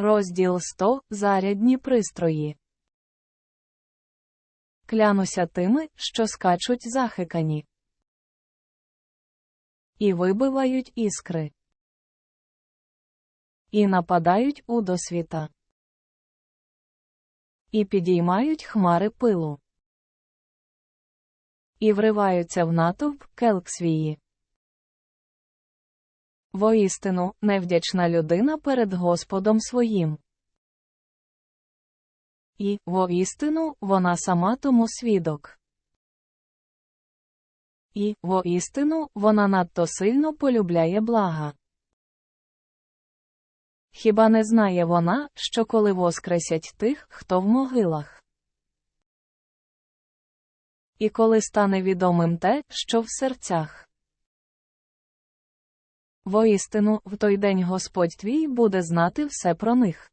Розділ 100 Зарядні пристрої. Клянуся тими, що скачуть захикані. І вибивають іскри. І нападають у досвіта. І підіймають хмари пилу. І вриваються в натовп келксвії. Воістину, невдячна людина перед Господом своїм. І, воістину, вона сама тому свідок. І, воістину, вона надто сильно полюбляє блага. Хіба не знає вона, що коли воскресять тих, хто в могилах? І коли стане відомим те, що в серцях? Воістину, в той день Господь твій буде знати все про них.